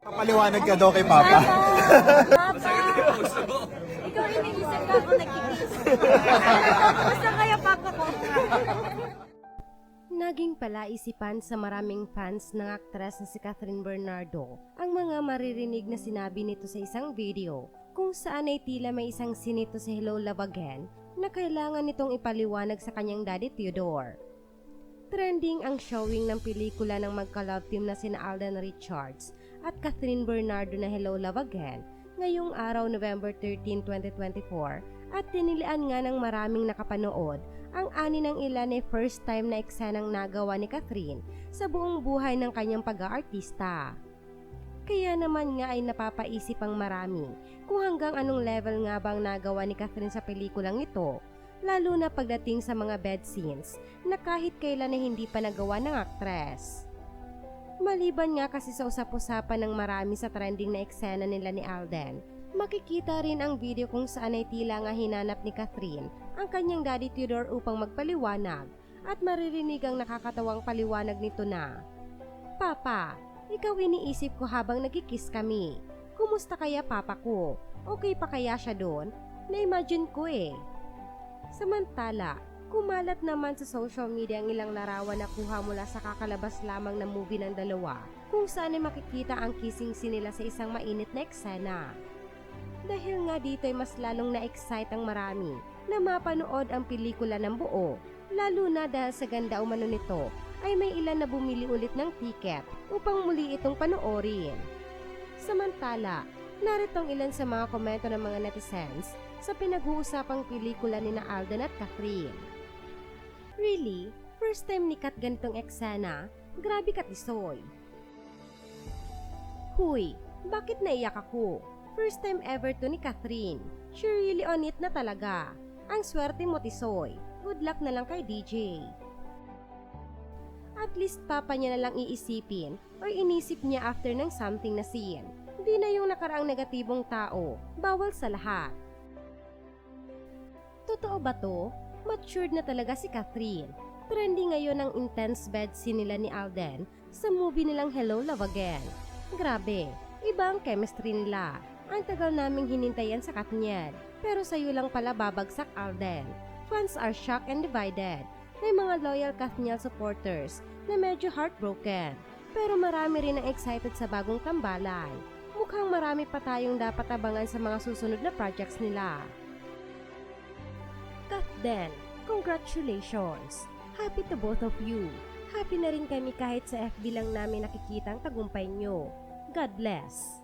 Papaliwanag ka daw kay Papa. Papa! Ikaw iniisip ka ako nagkikis. Basta kaya papa ko. Naging palaisipan sa maraming fans ng aktres na si Catherine Bernardo ang mga maririnig na sinabi nito sa isang video kung saan ay tila may isang sinito sa Hello Love Again na kailangan nitong ipaliwanag sa kanyang daddy Theodore. Trending ang showing ng pelikula ng magka-love team na sina Alden Richards at Catherine Bernardo na Hello Love Again ngayong araw November 13, 2024 at tinilian nga ng maraming nakapanood ang ani ng ilan ay first time na eksenang nagawa ni Catherine sa buong buhay ng kanyang pag-aartista. Kaya naman nga ay napapaisip ang marami kung hanggang anong level nga bang nagawa ni Catherine sa pelikulang ito, lalo na pagdating sa mga bed scenes na kahit kailan ay hindi pa nagawa ng aktres. Maliban nga kasi sa usap-usapan ng marami sa trending na eksena nila ni Alden, makikita rin ang video kung saan ay tila nga hinanap ni Catherine ang kanyang daddy Theodore upang magpaliwanag at maririnig ang nakakatawang paliwanag nito na Papa, ikaw iniisip ko habang nagkikis kami. Kumusta kaya papa ko? Okay pa kaya siya doon? Na-imagine ko eh. Samantala, kumalat naman sa social media ang ilang larawan na kuha mula sa kakalabas lamang na movie ng dalawa kung saan ay makikita ang kissing scene nila sa isang mainit na eksena. Dahil nga dito ay mas lalong na-excite ang marami na mapanood ang pelikula ng buo, lalo na dahil sa ganda umano nito ay may ilan na bumili ulit ng tiket upang muli itong panoorin. Samantala, naritong ilan sa mga komento ng mga netizens sa pinag-uusapang pelikula ni Alden at Catherine. Really? First time ni Kat ganitong eksena? Grabe ka, Tisoy. Huy, bakit naiyak ako? First time ever to ni Catherine. She really on it na talaga. Ang swerte mo, Tisoy. Good luck na lang kay DJ. At least papa niya na lang iisipin or inisip niya after ng something na scene. Hindi na yung nakaraang negatibong tao. Bawal sa lahat. Totoo ba to? Matured na talaga si Catherine. Trending ngayon ang intense bed scene nila ni Alden sa movie nilang Hello Love Again. Grabe, iba ang chemistry nila. Ang tagal naming hinintayan sa Katniel. Pero sa'yo lang pala babagsak Alden. Fans are shocked and divided. May mga loyal Katniel supporters na medyo heartbroken. Pero marami rin ang excited sa bagong tambalay. Mukhang marami pa tayong dapat abangan sa mga susunod na projects nila. Kat Den, congratulations! Happy to both of you. Happy na rin kami kahit sa FB lang namin nakikita ang tagumpay nyo. God bless!